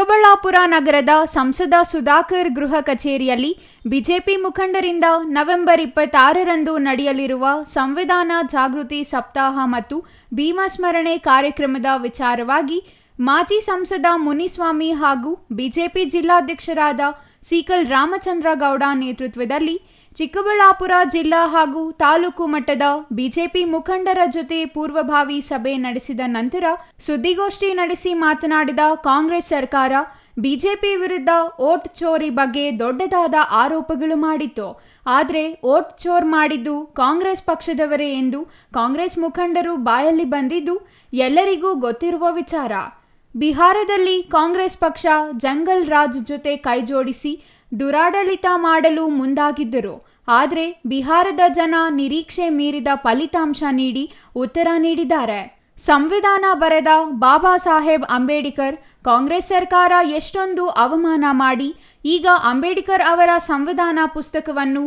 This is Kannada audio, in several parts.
ಚಿಕ್ಕಬಳ್ಳಾಪುರ ನಗರದ ಸಂಸದ ಸುಧಾಕರ್ ಗೃಹ ಕಚೇರಿಯಲ್ಲಿ ಬಿಜೆಪಿ ಮುಖಂಡರಿಂದ ನವೆಂಬರ್ ಇಪ್ಪತ್ತಾರರಂದು ನಡೆಯಲಿರುವ ಸಂವಿಧಾನ ಜಾಗೃತಿ ಸಪ್ತಾಹ ಮತ್ತು ಭೀಮಸ್ಮರಣೆ ಕಾರ್ಯಕ್ರಮದ ವಿಚಾರವಾಗಿ ಮಾಜಿ ಸಂಸದ ಮುನಿಸ್ವಾಮಿ ಹಾಗೂ ಬಿಜೆಪಿ ಜಿಲ್ಲಾಧ್ಯಕ್ಷರಾದ ಸೀಕಲ್ ರಾಮಚಂದ್ರಗೌಡ ನೇತೃತ್ವದಲ್ಲಿ ಚಿಕ್ಕಬಳ್ಳಾಪುರ ಜಿಲ್ಲಾ ಹಾಗೂ ತಾಲೂಕು ಮಟ್ಟದ ಬಿಜೆಪಿ ಮುಖಂಡರ ಜೊತೆ ಪೂರ್ವಭಾವಿ ಸಭೆ ನಡೆಸಿದ ನಂತರ ಸುದ್ದಿಗೋಷ್ಠಿ ನಡೆಸಿ ಮಾತನಾಡಿದ ಕಾಂಗ್ರೆಸ್ ಸರ್ಕಾರ, ಬಿಜೆಪಿ ವಿರುದ್ಧ ಓಟ್ ಚೋರಿ ಬಗ್ಗೆ ದೊಡ್ಡದಾದ ಆರೋಪಗಳು ಮಾಡಿತ್ತು. ಆದರೆ ಓಟ್ ಚೋರ್ ಮಾಡಿದ್ದು ಕಾಂಗ್ರೆಸ್ ಪಕ್ಷದವರೇ ಎಂದು ಕಾಂಗ್ರೆಸ್ ಮುಖಂಡರು ಬಾಯಲ್ಲಿ ಬಂದಿದ್ದು ಎಲ್ಲರಿಗೂ ಗೊತ್ತಿರುವ ವಿಚಾರ. ಬಿಹಾರದಲ್ಲಿ ಕಾಂಗ್ರೆಸ್ ಪಕ್ಷ ಜಂಗಲ್ ರಾಜ್ ಜೊತೆ ಕೈಜೋಡಿಸಿ ದುರಾಡಳಿತ ಮಾಡಲು ಮುಂದಾಗಿದ್ದರು. ಆದರೆ ಬಿಹಾರದ ಜನ ನಿರೀಕ್ಷೆ ಮೀರಿದ ಫಲಿತಾಂಶ ನೀಡಿ ಉತ್ತರ ನೀಡಿದ್ದಾರೆ. ಸಂವಿಧಾನ ಬರೆದ ಬಾಬಾ ಸಾಹೇಬ್ ಅಂಬೇಡ್ಕರ್, ಕಾಂಗ್ರೆಸ್ ಸರ್ಕಾರ ಎಷ್ಟೊಂದು ಅವಮಾನ ಮಾಡಿ, ಈಗ ಅಂಬೇಡ್ಕರ್ ಅವರ ಸಂವಿಧಾನ ಪುಸ್ತಕವನ್ನು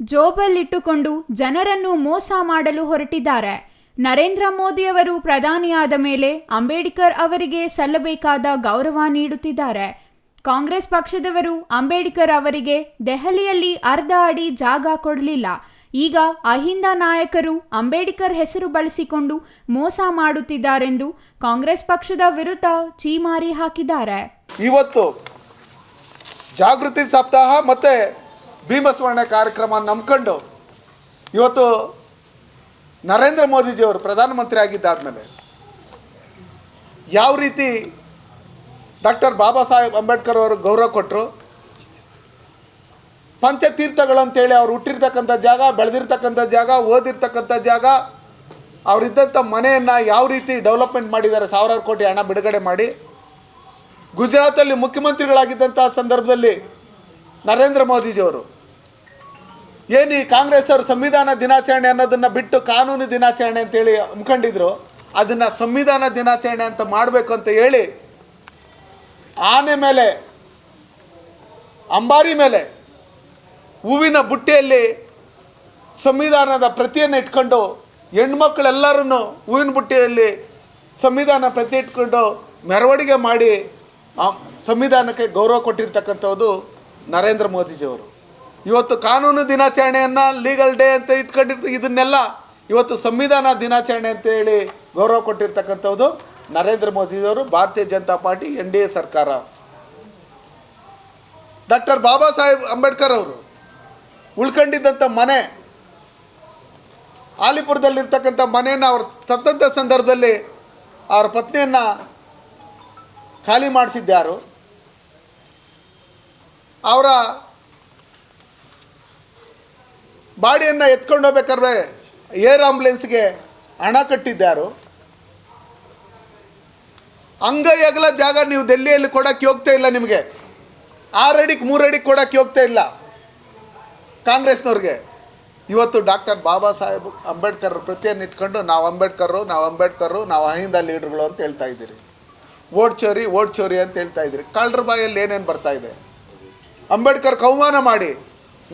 ಜೋಬಲ್ಲಿಟ್ಟುಕೊಂಡು ಜನರನ್ನು ಮೋಸ ಮಾಡಲು ಹೊರಟಿದ್ದಾರೆ. ನರೇಂದ್ರ ಮೋದಿಯವರು ಪ್ರಧಾನಿಯಾದ ಮೇಲೆ ಅಂಬೇಡ್ಕರ್ ಅವರಿಗೆ ಸಲ್ಲಬೇಕಾದ ಗೌರವ ನೀಡುತ್ತಿದ್ದಾರೆ. ಕಾಂಗ್ರೆಸ್ ಪಕ್ಷದವರು ಅಂಬೇಡ್ಕರ್ ಅವರಿಗೆ ದೆಹಲಿಯಲ್ಲಿ ಅರ್ಧ ಅಡಿ ಜಾಗ ಕೊಡಲಿಲ್ಲ. ಈಗ ಅಹಿಂದ ನಾಯಕರು ಅಂಬೇಡ್ಕರ್ ಹೆಸರು ಬಳಸಿಕೊಂಡು ಮೋಸ ಮಾಡುತ್ತಿದ್ದಾರೆಂದು ಕಾಂಗ್ರೆಸ್ ಪಕ್ಷದ ವಿರುದ್ಧ ಚೀಮಾರಿ ಹಾಕಿದ್ದಾರೆ. ಇವತ್ತು ಜಾಗೃತಿ ಸಪ್ತಾಹ ಮತ್ತೆ ಭೀಮಸ್ವರ್ಣ ಕಾರ್ಯಕ್ರಮ ನಂಬ್ಕೊಂಡು ಇವತ್ತು ನರೇಂದ್ರ ಮೋದಿಜಿಯವರು ಪ್ರಧಾನಮಂತ್ರಿ ಆಗಿದ್ದಾದಮೇಲೆ ಯಾವ ರೀತಿ ಡಾಕ್ಟರ್ ಬಾಬಾ ಸಾಹೇಬ್ ಅಂಬೇಡ್ಕರ್ ಅವರು ಗೌರವ ಕೊಟ್ಟರು ಪಂಚತೀರ್ಥಗಳು ಅಂತೇಳಿ ಅವ್ರು ಹುಟ್ಟಿರ್ತಕ್ಕಂಥ ಜಾಗ, ಬೆಳೆದಿರ್ತಕ್ಕಂಥ ಜಾಗ, ಓದಿರ್ತಕ್ಕಂಥ ಜಾಗ, ಅವರಿದ್ದಂಥ ಮನೆಯನ್ನು ಯಾವ ರೀತಿ ಡೆವಲಪ್ಮೆಂಟ್ ಮಾಡಿದ್ದಾರೆ ಸಾವಿರಾರು ಕೋಟಿ ಹಣ ಬಿಡುಗಡೆ ಮಾಡಿ. ಗುಜರಾತಲ್ಲಿ ಮುಖ್ಯಮಂತ್ರಿಗಳಾಗಿದ್ದಂಥ ಸಂದರ್ಭದಲ್ಲಿ ನರೇಂದ್ರ ಮೋದಿಜಿಯವರು, ಏನು ಈ ಕಾಂಗ್ರೆಸ್ ಅವರು ಸಂವಿಧಾನ ದಿನಾಚರಣೆ ಅನ್ನೋದನ್ನು ಬಿಟ್ಟು ಕಾನೂನು ದಿನಾಚರಣೆ ಅಂತೇಳಿ ಹಮ್ಮಿಕೊಂಡಿದ್ರು ಅದನ್ನು ಸಂವಿಧಾನ ದಿನಾಚರಣೆ ಅಂತ ಮಾಡಬೇಕು ಅಂತ ಹೇಳಿ ಆನೆ ಮೇಲೆ, ಅಂಬಾರಿ ಮೇಲೆ, ಹೂವಿನ ಬುಟ್ಟಿಯಲ್ಲಿ ಸಂವಿಧಾನದ ಪ್ರತಿಯನ್ನು ಇಟ್ಕೊಂಡು ಹೆಣ್ಮಕ್ಳೆಲ್ಲರೂ ಹೂವಿನ ಬುಟ್ಟಿಯಲ್ಲಿ ಸಂವಿಧಾನ ಪ್ರತಿ ಇಟ್ಕೊಂಡು ಮೆರವಣಿಗೆ ಮಾಡಿ ಸಂವಿಧಾನಕ್ಕೆ ಗೌರವ ಕೊಟ್ಟಿರ್ತಕ್ಕಂಥದ್ದು ನರೇಂದ್ರ ಮೋದಿಜಿಯವರು. ಇವತ್ತು ಕಾನೂನು ದಿನಾಚರಣೆಯನ್ನು ಲೀಗಲ್ ಡೇ ಅಂತ ಇಟ್ಕೊಂಡಿರ್ತ, ಇದನ್ನೆಲ್ಲ ಇವತ್ತು ಸಂವಿಧಾನ ದಿನಾಚರಣೆ ಅಂತೇಳಿ ಗೌರವ ಕೊಟ್ಟಿರ್ತಕ್ಕಂಥದ್ದು ನರೇಂದ್ರ ಮೋದಿಯವರು Bharatiya Janata party N D A ಸರ್ಕಾರ. ಡಾಕ್ಟರ್ ಬಾಬಾ ಸಾಹೇಬ್ ಅಂಬೇಡ್ಕರ್ ಅವರು ಉಳ್ಕೊಂಡಿದ್ದಂಥ ಮನೆ ಆಲಿಪುರದಲ್ಲಿರ್ತಕ್ಕಂಥ ಮನೆಯನ್ನು ಅವ್ರು ತತ್ತಂಥ ಸಂದರ್ಭದಲ್ಲಿ ಅವರ ಪತ್ನಿಯನ್ನು ಖಾಲಿ ಮಾಡಿಸಿದ್ದಾರು ಅವರ ಬಾಡಿಯನ್ನು ಎತ್ಕೊಂಡು ಹೋಗ್ಬೇಕಾದ್ರೆ ಏರ್ ಆಂಬುಲೆನ್ಸ್ಗೆ ಹಣ ಕಟ್ಟಿದ್ದ್ಯಾರು ಅಂಗೈ ಅಗಲ ಜಾಗ ನೀವು ದೆಲ್ಲಿಯಲ್ಲಿ ಕೊಡೋಕ್ಕೆ ಹೋಗ್ತಾ ಇಲ್ಲ ನಿಮಗೆ. ಆರಡಿಗೆ ಅಡಿಗೆ, ಮೂರು ಅಡಿಗೆ ಕೊಡೋಕ್ಕೆ ಹೋಗ್ತಾ ಇಲ್ಲ. ಕಾಂಗ್ರೆಸ್ನವ್ರಿಗೆ. ಇವತ್ತು ಡಾಕ್ಟರ್ ಬಾಬಾ ಸಾಹೇಬ್ ಅಂಬೇಡ್ಕರ್ ಪ್ರತಿಯನ್ನು ಇಟ್ಕೊಂಡು ನಾವು ಅಂಬೇಡ್ಕರು, ನಾವು ಅಂಬೇಡ್ಕರ್, ನಾವು ಅಹಿಂದ ಲೀಡ್ರುಗಳು ಅಂತ ಹೇಳ್ತಾ ಇದ್ದೀರಿ. ಓಟ್ ಚೋರಿ ಓಟ್ ಚೋರಿ ಅಂತ ಹೇಳ್ತಾ ಇದ್ದೀರಿ. ಕಳ್ಳರ ಬಾಯಲ್ಲಿ ಏನೇನು ಬರ್ತಾ ಇದೆ? ಅಂಬೇಡ್ಕರ್ ಕೌಮಾನ ಮಾಡಿ.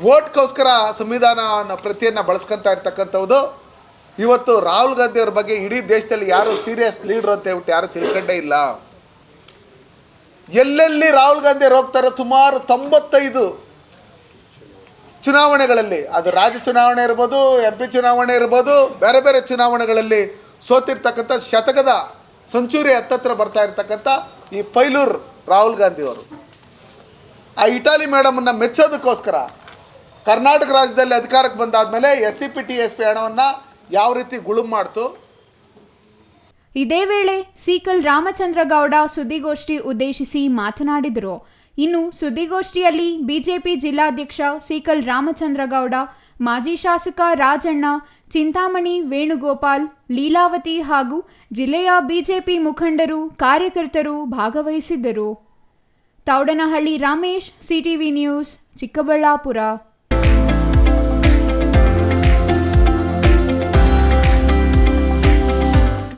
ಓಟ್ಗೋಸ್ಕರ ಸಂವಿಧಾನ ಪ್ರತಿಯನ್ನು ಬಳಸ್ಕೊತಾ ಇರ್ತಕ್ಕಂಥದ್ದು ಇವತ್ತು ರಾಹುಲ್ ಗಾಂಧಿ ಅವ್ರ ಬಗ್ಗೆ ಇಡೀ ದೇಶದಲ್ಲಿ ಯಾರು ಸೀರಿಯಸ್ ಲೀಡರ್ ಅಂತ ಹೇಳ್ಬಿಟ್ಟು ಯಾರು ತಿಳ್ಕೊಂಡೇ ಇಲ್ಲ. ಎಲ್ಲೆಲ್ಲಿ ರಾಹುಲ್ ಗಾಂಧಿ ಅವ್ರು ಹೋಗ್ತಾರೋ ಸುಮಾರು ತೊಂಬತ್ತೈದು ಚುನಾವಣೆಗಳಲ್ಲಿ, ಅದು ರಾಜ್ಯ ಚುನಾವಣೆ ಇರ್ಬೋದು ಎಂ ಪಿ ಚುನಾವಣೆ ಇರ್ಬೋದು, ಬೇರೆ ಬೇರೆ ಚುನಾವಣೆಗಳಲ್ಲಿ ಸೋತಿರ್ತಕ್ಕಂಥ ಶತಕದ ಸೆಂಚುರಿ ಹತ್ತತ್ರ ಬರ್ತಾ ಇರ್ತಕ್ಕಂಥ ಈ ಫೈಲೂರ್ ರಾಹುಲ್ ಗಾಂಧಿ ಅವರು. ಆ ಇಟಾಲಿ ಮೇಡಮನ್ನು ಮೆಚ್ಚೋದಕ್ಕೋಸ್ಕರ ಕರ್ನಾಟಕ ರಾಜ್ಯದಲ್ಲಿ ಅಧಿಕಾರಕ್ಕೆ ಬಂದಾದ ಮೇಲೆ S C P T S P ಹಣವನ್ನು ಯಾವ ರೀತಿ ಗುಳುಂ ಮಾಡ್ತು? ಇದೇ ವೇಳೆ ಸೀಕಲ್ ರಾಮಚಂದ್ರ ಗೌಡ ಸುದ್ದಿಗೋಷ್ಠಿ ಉದ್ದೇಶಿಸಿ ಮಾತನಾಡಿದರು. ಇನ್ನು ಸುದ್ದಿಗೋಷ್ಠಿಯಲ್ಲಿ ಬಿಜೆಪಿ ಜಿಲ್ಲಾಧ್ಯಕ್ಷ ಸೀಕಲ್ ರಾಮಚಂದ್ರ ಗೌಡ ಮಾಜಿ ಶಾಸಕ ರಾಜಣ್ಣ, ಚಿಂತಾಮಣಿ ವೇಣುಗೋಪಾಲ್, ಲೀಲಾವತಿ ಹಾಗೂ ಜಿಲ್ಲೆಯ ಬಿಜೆಪಿ ಮುಖಂಡರು, ಕಾರ್ಯಕರ್ತರು ಭಾಗವಹಿಸಿದ್ದರು. Taudanahalli Ramesh, CTV news, Chikkaballapur.